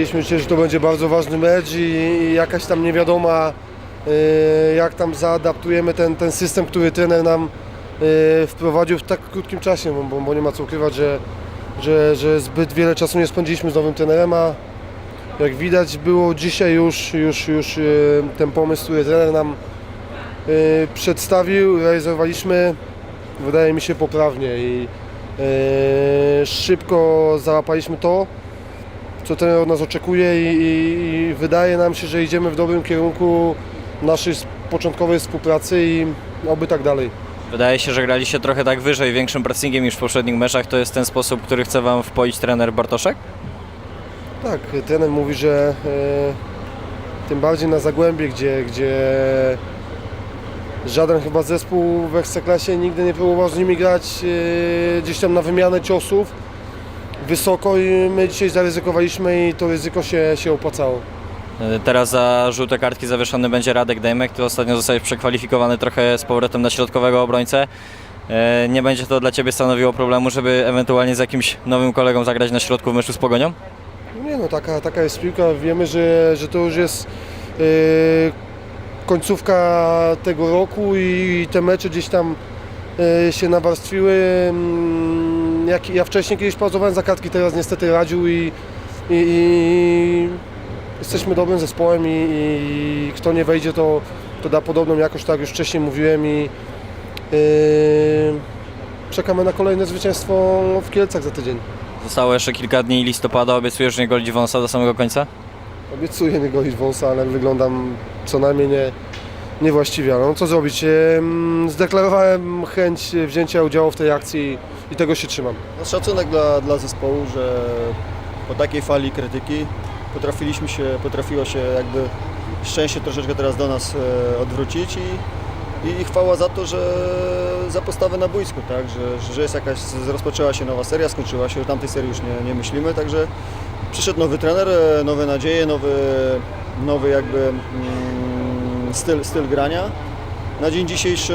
wiedzieliśmy przecież, że to będzie bardzo ważny mecz i, jakaś tam niewiadoma, y, jak tam zaadaptujemy ten, ten system, który trener nam y, wprowadził w tak krótkim czasie, bo, bo, nie ma co ukrywać, że, że, że zbyt wiele czasu nie spędziliśmy z nowym trenerem, a jak widać było dzisiaj już, już, już y, ten pomysł, który trener nam przedstawił, realizowaliśmy, wydaje mi się poprawnie i szybko załapaliśmy to, co trener od nas oczekuje i, i, wydaje nam się, że idziemy w dobrym kierunku naszej początkowej współpracy i oby tak dalej. Wydaje się, że graliście trochę tak wyżej, większym pressingiem niż w poprzednich meczach. To jest ten sposób, który chce Wam wpoić trener Bartoszek? Tak, trener mówi, że e, tym bardziej na Zagłębie, gdzie, gdzie żaden chyba zespół w Ekstraklasie nigdy nie próbował z nimi grać e, gdzieś tam na wymianę ciosów wysoko i my dzisiaj zaryzykowaliśmy i to ryzyko się, się opłacało. E, Teraz za żółte kartki zawieszony będzie Radek Dejmek, który ostatnio zostaje przekwalifikowany trochę z powrotem na środkowego obrońcę. E, Nie będzie to dla Ciebie stanowiło problemu, żeby ewentualnie z jakimś nowym kolegą zagrać na środku w meczu z Pogonią? Nie no, taka, taka jest piłka. Wiemy, że, że to już jest e, końcówka tego roku i te mecze gdzieś tam e, się nawarstwiły. Mm, Jak, ja wcześniej kiedyś pracowałem za kartki, teraz niestety radził i, i, i jesteśmy dobrym zespołem i, i kto nie wejdzie to, to da podobną jakość, tak jak już wcześniej mówiłem i e, czekamy na kolejne zwycięstwo w Kielcach za tydzień. Zostało jeszcze kilka dni listopada, obiecujesz nie golić wąsa do samego końca? Obiecuję nie golić wąsa, ale wyglądam co najmniej nie, niewłaściwie. Co zrobić? Em, Zdeklarowałem chęć wzięcia udziału w tej akcji i tego się trzymam. No, Szacunek dla, dla zespołu, że po takiej fali krytyki potrafiliśmy się, potrafiło się jakby szczęście troszeczkę teraz do nas e, odwrócić i, i chwała za to, że za postawę na boisku, tak? że, że jest jakaś, rozpoczęła się nowa seria, skończyła się, o tamtej serii już nie, nie myślimy, także przyszedł nowy trener, e, nowe nadzieje, nowy, nowy jakby mm, styl, styl grania. Na dzień dzisiejszy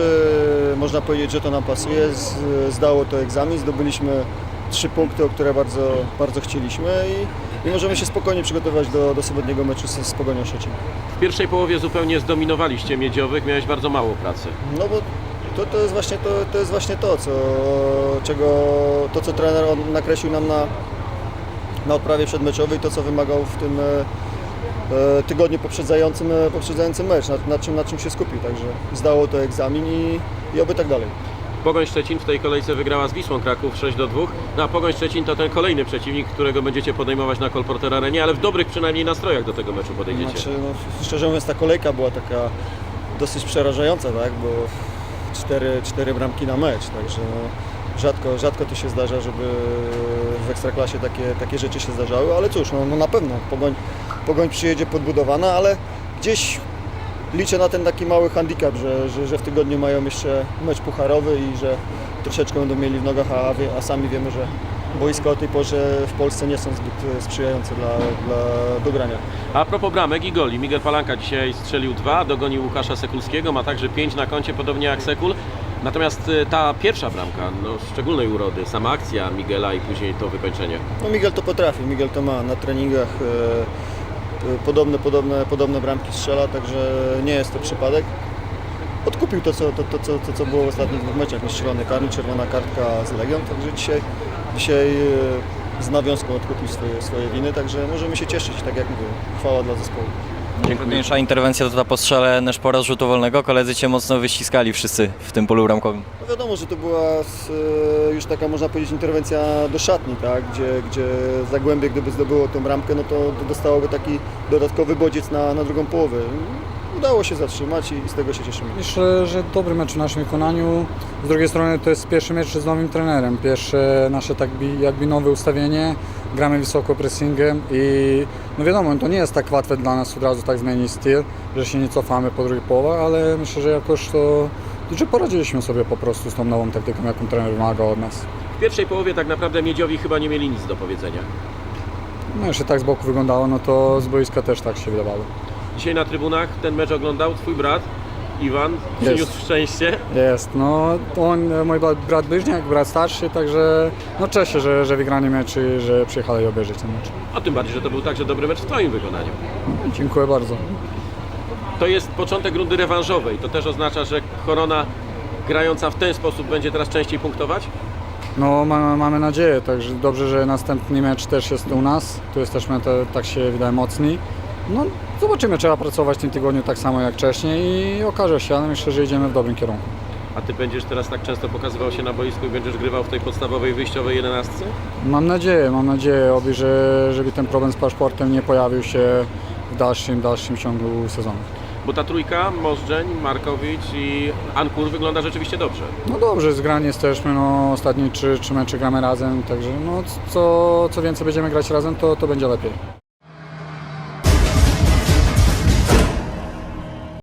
e, można powiedzieć, że to nam pasuje. Z, zdało to egzamin, zdobyliśmy trzy punkty, o które bardzo, bardzo chcieliśmy i, i możemy się spokojnie przygotować do, do sobotniego meczu z, z Pogonią Szczecin. W pierwszej połowie zupełnie zdominowaliście Miedziowych, miałeś bardzo mało pracy. No bo to, to jest właśnie to, to, jest właśnie to co, czego, to, co trener nakreślił nam na, na odprawie przedmeczowej, to co wymagał w tym e, e, tygodniu poprzedzającym, e, poprzedzającym mecz, nad, nad, czym, nad czym się skupił. Także zdało to egzamin i, i oby tak dalej. Pogoń Szczecin w tej kolejce wygrała z Wisłą Kraków 6 do 2. No a Pogoń Szczecin to ten kolejny przeciwnik, którego będziecie podejmować na Kolporter Arenie, ale w dobrych przynajmniej nastrojach do tego meczu podejdziecie. Znaczy, no, szczerze mówiąc, ta kolejka była taka dosyć przerażająca, tak? bo cztery, cztery bramki na mecz, także no, rzadko, rzadko to się zdarza, żeby w Ekstraklasie takie, takie rzeczy się zdarzały, ale cóż, no, no na pewno Pogoń, Pogoń przyjedzie podbudowana, ale gdzieś liczę na ten taki mały handicap, że, że, że w tygodniu mają jeszcze mecz pucharowy i że troszeczkę będą mieli w nogach, a, a sami wiemy, że boiska o tej porze w Polsce nie są zbyt sprzyjające dla, dla do. A propos bramek i goli, Miguel Palanka dzisiaj strzelił dwa, dogonił Łukasza Sekulskiego, ma także pięć na koncie, podobnie jak Sekul. Natomiast y, ta pierwsza bramka, no szczególnej urody, sama akcja Miguela i później to wykończenie. No Miguel to potrafi, Miguel to ma na treningach e, e, podobne, podobne, podobne bramki strzela, także nie jest to przypadek. Odkupił to, co, to, to, co, to, co było w ostatnich dwóch meczach, no strzelony karny, czerwona kartka z Legią, także dzisiaj, dzisiaj z nawiązką odkupił swoje, swoje winy, także możemy się cieszyć, tak jak mówię, chwała dla zespołu. Najtrudniejsza interwencja to ta po strzale Neszpora z rzutu wolnego. Koledzy Cię mocno wyściskali wszyscy w tym polu bramkowym. No wiadomo, że to była s- e, już taka, można powiedzieć, interwencja do szatni, tak? gdzie, gdzie Zagłębie, gdyby zdobyło tą bramkę, no to dostałoby taki dodatkowy bodziec na, na drugą połowę. Udało się zatrzymać i z tego się cieszymy. Myślę, że dobry mecz w naszym wykonaniu. Z drugiej strony to jest pierwszy mecz z nowym trenerem. Pierwsze nasze tak bi- jakby nowe ustawienie. Gramy wysoko pressingiem i no wiadomo, to nie jest tak łatwe dla nas od razu tak zmienić styl, że się nie cofamy po drugiej połowie, ale myślę, że jakoś to że poradziliśmy sobie po prostu z tą nową taktyką, jaką trener wymaga od nas. W pierwszej połowie tak naprawdę Miedziowi chyba nie mieli nic do powiedzenia. No jeszcze tak z boku wyglądało, no to z boiska też tak się wydawało. Dzisiaj na trybunach ten mecz oglądał twój brat. Iwan przyniósł szczęście. Jest, no on, mój brat, brat bliźniak, brat starszy, także no cieszę się, że, że wygrali mecz i że przyjechali obejrzeć ten mecz. A tym bardziej, że to był także dobry mecz w Twoim wykonaniu. Dziękuję bardzo. To jest początek rundy rewanżowej. To też oznacza, że Korona grająca w ten sposób będzie teraz częściej punktować? No mamy, mamy nadzieję, także dobrze, że następny mecz też jest u nas. Tu jesteśmy te, tak się wydaje mocni. No zobaczymy, trzeba pracować w tym tygodniu tak samo jak wcześniej i okaże się, ale myślę, że idziemy w dobrym kierunku. A Ty będziesz teraz tak często pokazywał się na boisku i będziesz grywał w tej podstawowej, wyjściowej jedenastce? Mam nadzieję, mam nadzieję, oby, że, żeby ten problem z paszportem nie pojawił się w dalszym, dalszym ciągu sezonu. Bo ta trójka, Możdżeń, Markowicz i Ankur wygląda rzeczywiście dobrze. No dobrze, zgrani jesteśmy, no ostatnie trzy, trzy mecze gramy razem, także no co, co więcej będziemy grać razem, to, to będzie lepiej.